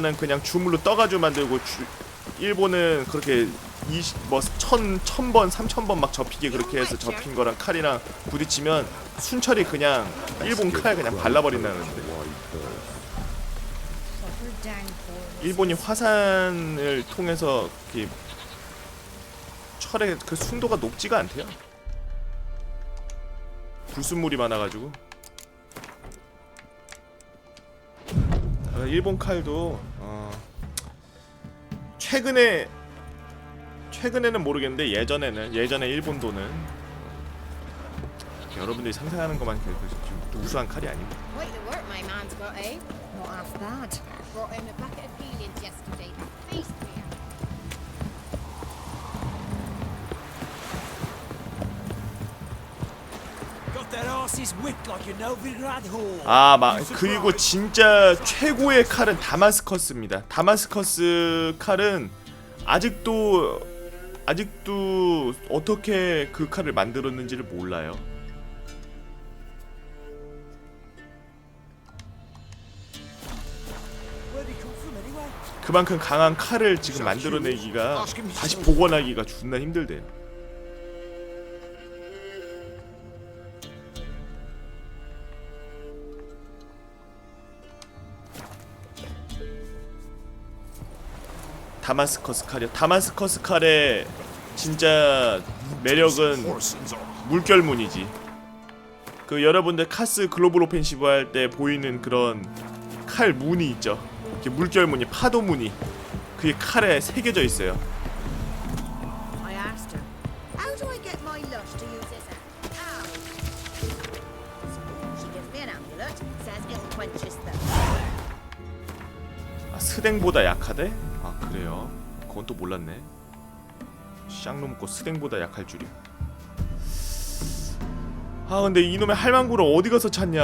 는 그냥 주물로 떠가지고 만들고 주, 일본은 그렇게 20, 뭐 1000, 1000번, 3000번 막 접히게 그렇게 해서 접힌 거랑 칼이랑 부딪히면 순철이 그냥 일본 칼 그냥 발라버린다는데. 일본이 화산을 통해서 이렇게 철의 그 순도가 높지가 않대요. 불순물이 많아가지고 아, 일본 칼도 어, 최근에 최근에는 모르겠는데 예전에는 예전에 일본도는 어, 여러분들이 상상하는 것만 그, 그, 좀 우수한 칼이 아닙니다. Quite the work my man's got, eh? Not half bad. Brought him a bucket of peelings yesterday. Face 아, 막 그리고 진짜 최고의 칼은 다마스커스입니다. 다마스커스 칼은 아직도 아직도 어떻게 그 칼을 만들었는지를 몰라요. 그만큼 강한 칼을 지금 만들어내기가 다시 복원하기가 존나 힘들대요. 다마스커스 칼이요. 다마스커스 칼의 진짜 매력은 물결무늬지. 그 여러분들 카스 글로벌 오펜시브 할 때 보이는 그런 칼 무늬 있죠. 이렇게 물결 무늬, 파도 무늬. 그게 칼에 새겨져 있어요. 아, 스댕보다 약하대? 아 그래요? 그건 또 몰랐네. 쌍놈 먹고 스댕보다 약할 줄이. 아 근데 이놈의 할망구를 어디 가서 찾냐?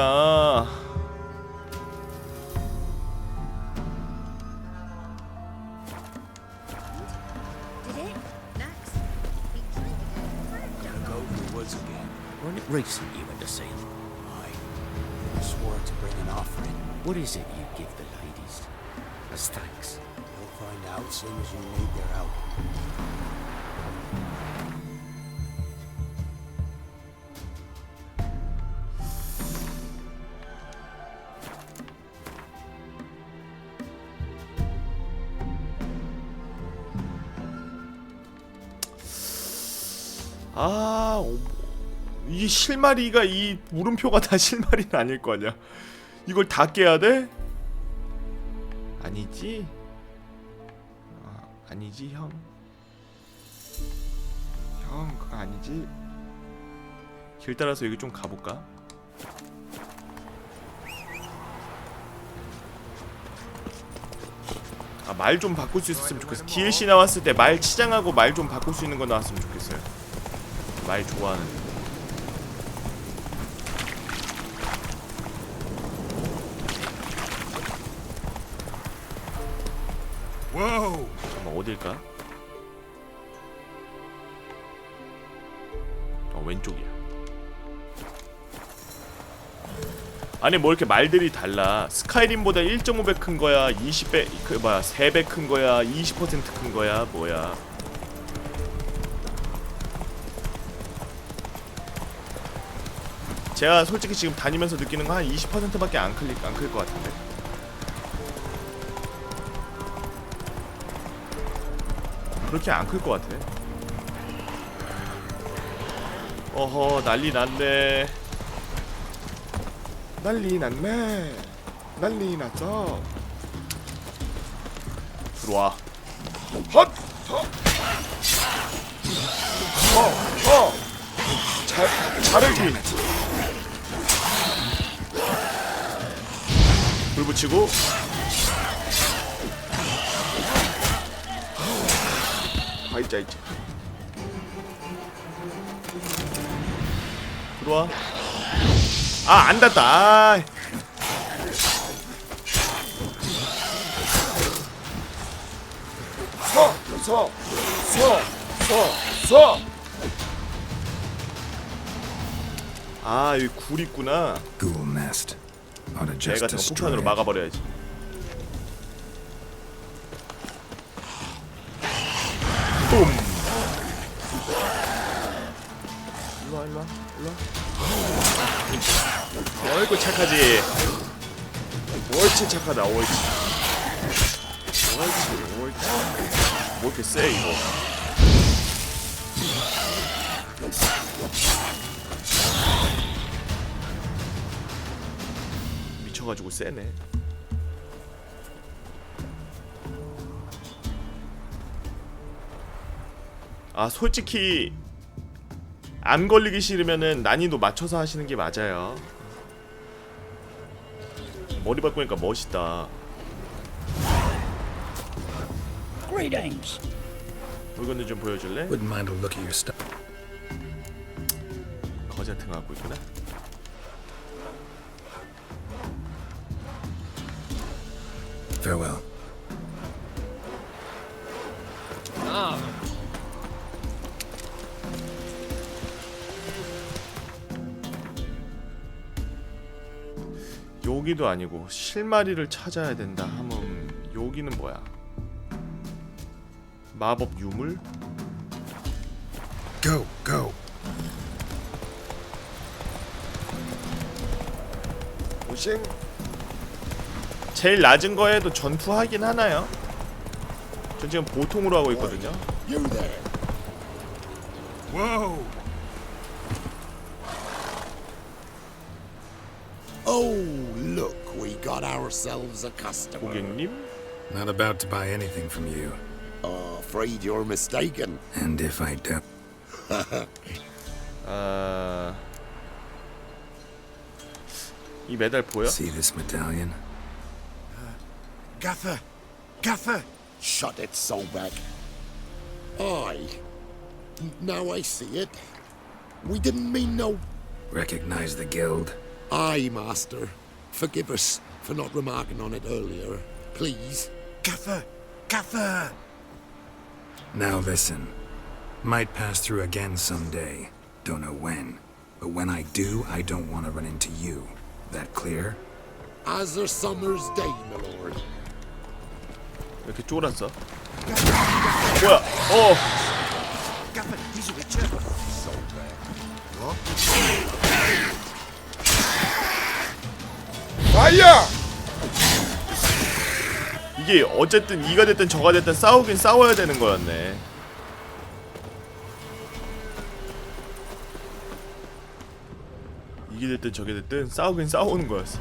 Find out soon as you leave your out. 아, 어, 이 실마리가 이 물음표가 다 실마리는 아닐 거 아니야. 이걸 다 깨야 돼? 아니지? 아, 아니지 형. 형 그거 아니지? 길 따라서 여기 좀 가볼까? 아, 말 좀 바꿀 수 있었으면 좋겠어. DLC 나왔을 때 말 치장하고 말 좀 바꿀 수 있는 거 나왔으면 좋겠어요. 말 좋아하는. 어딜까? 어 왼쪽이야. 아니 뭐 이렇게 말들이 달라. 스카이림보다 1.5배 큰 거야, 20배 그 뭐야 3배 큰 거야, 20%큰 거야, 뭐야? 제가 솔직히 지금 다니면서 느끼는 거한 20%밖에 안 클릭 안클것 같은데. 그렇게 안 클 것 같아. 어허 난리 났네. 난리 났네. 난리 났어. 들어와. 헛! 헛! 어! 어! 자, 자르기. 불 붙이고 아 있자 있자 들어와 아안 닿다 아. 서! 서! 서! 서! 서! 아 여기 굴 있구나 내가 저 폭탄으로. 막아버려야지 뿜 일로와 일로와 일로와. 어이구 착하지? 옳지 착하다 옳지 옳지 옳지 뭐 이렇게 세 이거? 미쳐가지고 세네 아 솔직히 안 걸리기 싫으면은 난이도 맞춰서 하시는 게 맞아요 머리 바꾸니까 멋있다 Greetings. 물건들 좀 보여줄래? Wouldn't mind a look at your stuff. 거지 같은 거 갖고 있구나 Farewell. 여기도 아니고 실마리를 찾아야 된다 하면 여기는 뭐야? 마법 유물? Go, go. 오싱 제일 낮은 거에도 전투하긴 하나요? 전 지금 보통으로 하고 있거든요 You there. Whoa! Oh, got ourselves a customer. 고객님? Not about to buy anything from you. Oh, afraid you're mistaken. And if I do, 아... 이 메달 보여? see this medallion? Gaffer! Gaffer! Shut it, Solbag. Aye. N- Now I see it. We didn't mean no. Recognize the guild? Aye, Master. Forgive us for not remarking on it earlier. Please. Gaffer! Gaffer! Now listen. Might pass through again someday. Don't know when. But when I do, I don't want to run into you. That clear? As a summer's day, my lord. 이렇게 쫄았어 뭐야 어 Gaffer, he's a witcher. Solbag. What? 이게 어쨌든 이가 됐든 저가 됐든 싸우긴 싸워야 되는 거였네. 이게 됐든 저게 됐든 싸우긴 싸우는 거였어.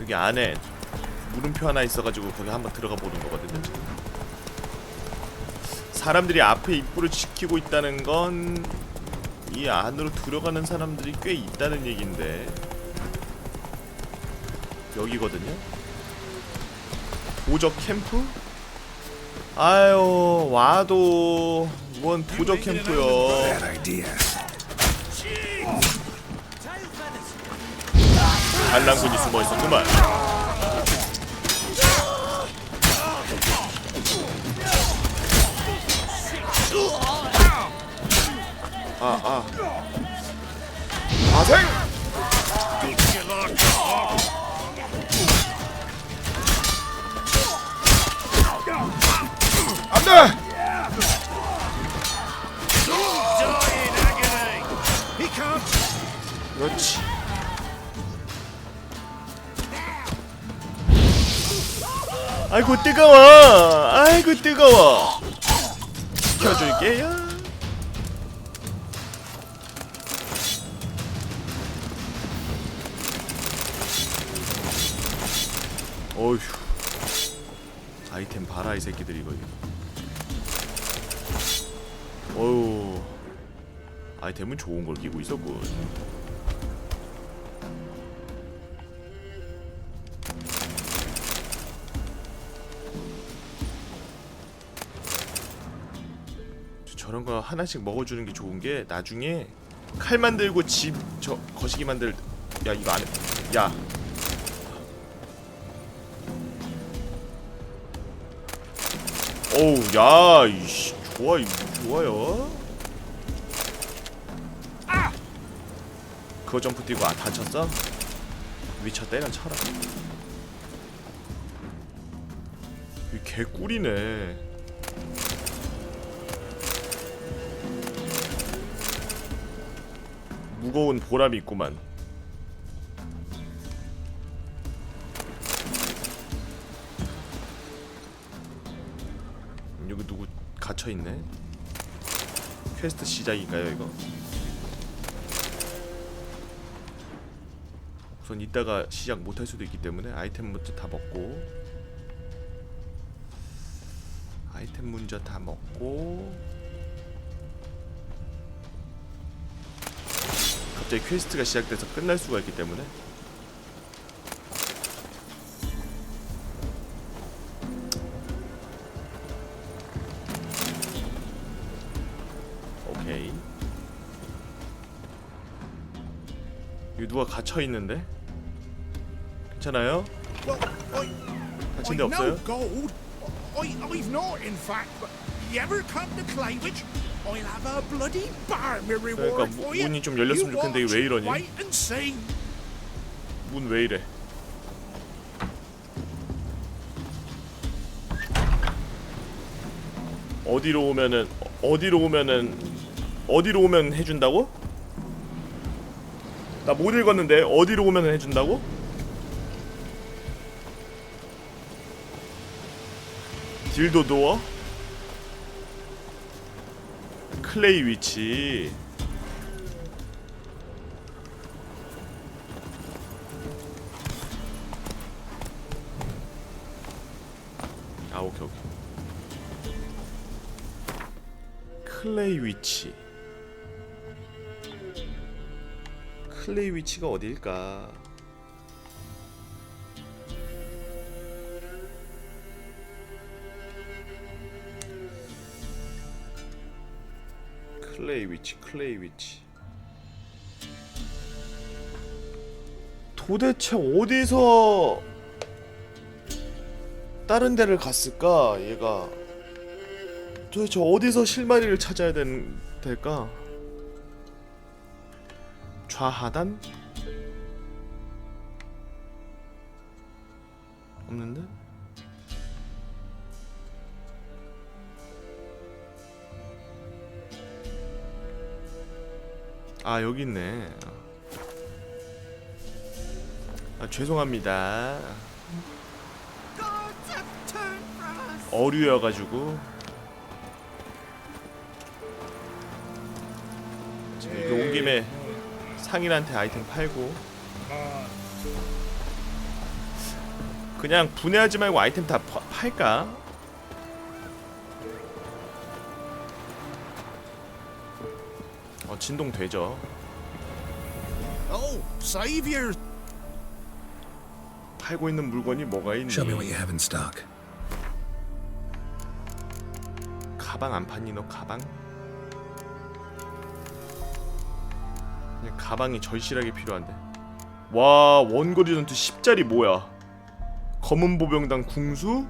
여기 안에 물음표 하나 있어가지고 거기 한번 들어가 보는 거거든요 사람들이 앞에 입구를 지키고 있다는 건 이 안으로 들어가는 사람들이 꽤 있다는 얘긴데 여기거든요 도적 캠프? 아유 와도 뭔 도적 캠프요. 반란군이 숨어 있었구만 아, 아. 아생! 안 돼! 그렇지. 아이고 뜨거워 아이고 뜨거워 켜줄게요 아이템 봐라 이 새끼들 이거. 어휴 아이템은 좋은 걸 끼고 있었군. 저런 거 하나씩 먹어주는 게 좋은 게 나중에 칼 만들고 집 저 거시기 만들 야 이거 안해. 야 어우 야 이씨 좋아 이거 좋아요. 그거 점프 뛰고 아 다쳤어? 위쳐 때려 쳐라. 이 개꿀이네. 무거운 보람이 있구만 갇혀 있네 퀘스트 시작인가요 이거? 우선 이따가 시작 못할 수도 있기 때문에 아이템 먼저 다 먹고 아이템 먼저 다 먹고 갑자기 퀘스트가 시작돼서 끝날 수가 있기 때문에 누가 갇혀 있는데? 괜찮아요? 다친 데 없어요? I, I've not, in fact. But you ever come to Claywich? I'll have a bloody bar me reward 그러니까 무- for you. 문이 좀 열렸으면 좋겠는데 이게 왜 이러니? 문 왜 이래? 어디로 오면은 어- 어디로 오면은 어디로 오면 해준다고? 나 못 읽었는데 어디로 오면 해준다고? 딜도 도어? 클레이 위치 아 오케이 오케이 클레이 위치 클레이 위치가 어딜까? 클레이 위치 클레이 위치. 도대체 어디서 다른 데를 갔을까 얘가? 도대체 어디서 실마리를 찾아야 된, 될까 좌하단? 없는데? 아 여기 있네. 아 죄송합니다. 어류여가지고. 여기 온 김에 상인한테 아이템 팔고 그냥 분해하지 말고 아이템 다 파- 팔까? 어 진동 되죠 Oh, savior. 팔고 있는 물건이 뭐가 있니? Show me what you have in stock. 가방 안 판니 너 가방? 가방이 절실하게 필요한데 와 원거리 전투 10짜리 뭐야 검은 보병단 궁수?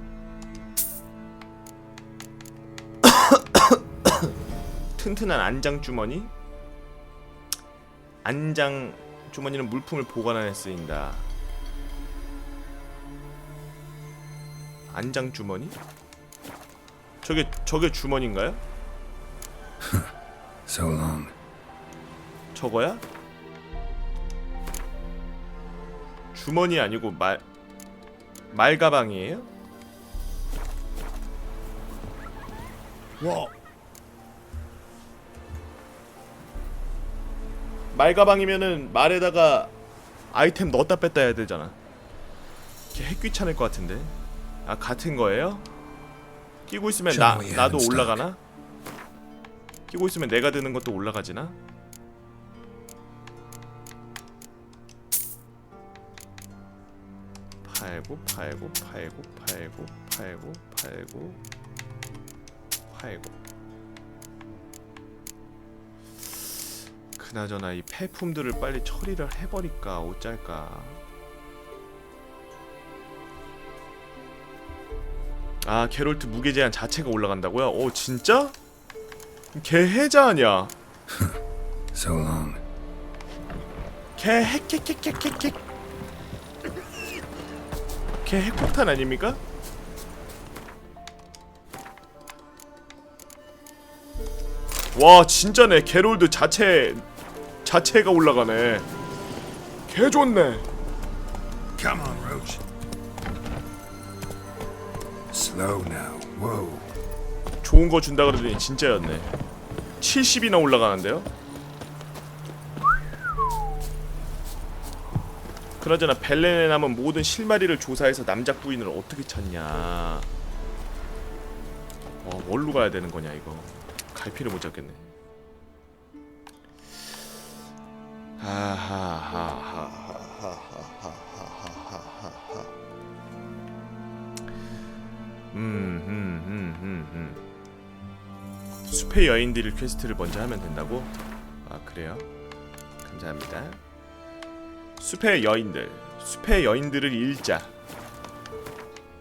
튼튼한 안장 주머니? 안장 주머니는 물품을 보관하는 데 쓰인다 안장 주머니? 저게 저게 주머니인가요? So long. 저거야? 주머니 아니고 말 말가방이에요? What? 말가방이면은 말에다가 아이템 넣었다 뺐다 해야 되잖아. 이게 핵 귀찮을 것 같은데. 아 같은 거예요? 끼고 있으면 나 나도. 올라가나? 끼고 있으면 내가 드는 것도 올라가지나? 팔고 팔고 팔고 팔고 팔고 팔고 팔고 그나저나 이 폐품들을 빨리 처리를 해버릴까 어쩔까 아 게롤트 무게 제한 자체가 올라간다고요? 오 진짜? 개해자 아니야 So long. 개핵핵핵핵핵핵 걔 핵폭탄 아닙니까? 와 진짜네 게롤드 자체 자체가 올라가네 개 좋네 Come on, Roach. Slow now. Whoa. 좋은 거 준다 그러더니 진짜였네 70이나 올라가는데요? 그나저나 벨렌에 남은 모든 실마리를 조사해서 남작 부인을 어떻게 찾냐 와 뭘로 가야 되는 거냐 이거 갈피를 못 잡겠네 하하하하하하하하하하하 음음음음음 숲의 여인들 퀘스트를 먼저 하면 된다고? 아 그래요? 감사합니다. 숲의 여인들, 숲의 여인들을 읽자.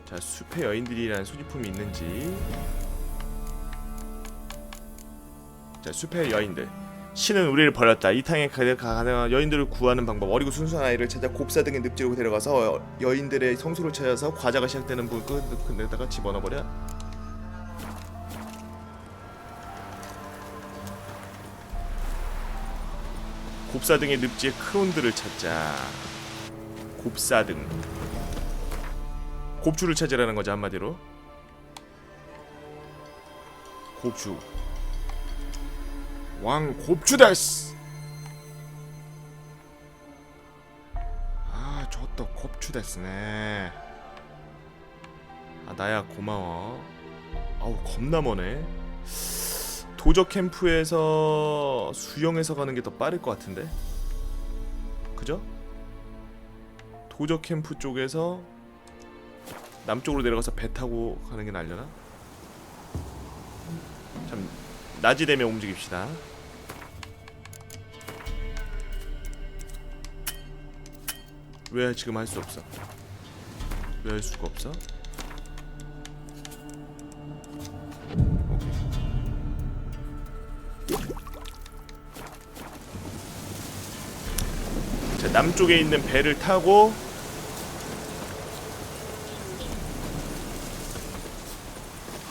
자, 숲의 여인들이라는 소지품이 있는지. 자, 숲의 여인들. 신은 우리를 버렸다. 이 땅에 가- 가능한 여인들을 구하는 방법. 어리고 순수한 아이를 찾아 곱사 등에 늪지르고 데려가서 여- 여인들의 성소를 찾아서 과자가 시작되는 부분 끝에다가 집어넣어 버려. 곱사등의 늪지에 크론들을 찾자. 곱사등. 곱주를 찾으라는 거죠 한마디로. 곱주. 왕 곱주 데스. 아, 저또 곱주 데스네. 아, 나야 고마워. 아우 겁나 머네. 도적 캠프에서 수영해서 가는 게 더 빠를 것 같은데 그죠? 도적 캠프 쪽에서 남쪽으로 내려가서 배 타고 가는 게 날려나? 참 낮이 되면 움직입시다 왜 지금 할 수 없어? 왜 할 수가 없어? 자, 남쪽에 있는 배를 타고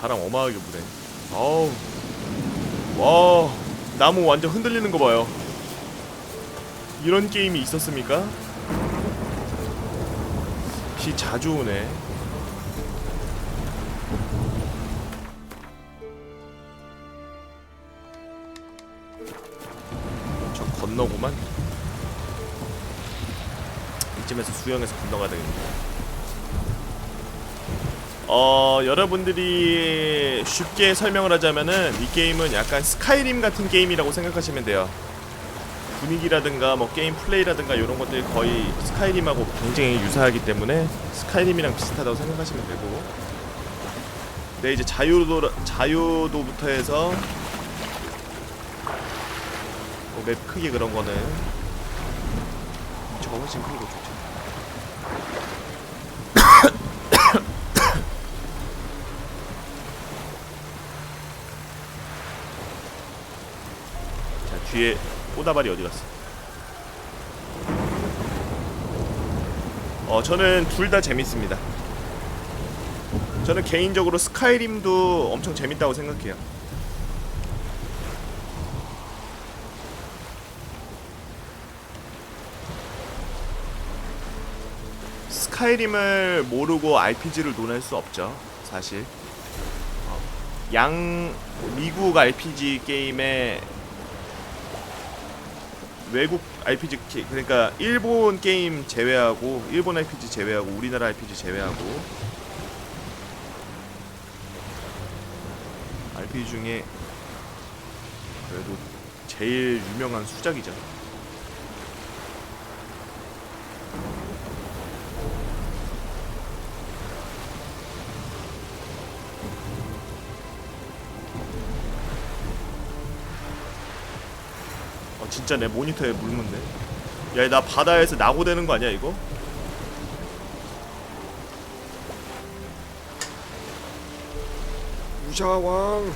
바람 어마하게 부네. 어우. 와, 나무 완전 흔들리는 거 봐요. 이런 게임이 있었습니까? 비 자주 오네. 수영해서 건너가야 되겠네. 어, 여러분들이 쉽게 설명을 하자면은 이 게임은 약간 스카이림 같은 게임이라고 생각하시면 돼요. 분위기라든가 뭐 게임 플레이라든가 이런 것들이 거의 스카이림하고 굉장히 유사하기 때문에 스카이림이랑 비슷하다고 생각하시면 되고. 근데 이제 자유도 자유도부터 해서 뭐 맵 크기 그런 거는 저거 훨씬 크고 좋죠. 자 뒤에 꼬다발이 어디 갔어? 어 저는 둘 다 재밌습니다. 저는 개인적으로 스카이림도 엄청 재밌다고 생각해요. 스카이림을 모르고 RPG를 논할 수 없죠, 사실. 어, 양 미국 RPG 게임에 외국 RPG 게- 그러니까 일본 게임 제외하고 일본 RPG 제외하고 우리나라 RPG 제외하고 RPG 중에 그래도 제일 유명한 수작이죠. 진짜 내 모니터에 물 묻네. 야나 바다에서 낙오되는 거 아니야 이거? 우샤왕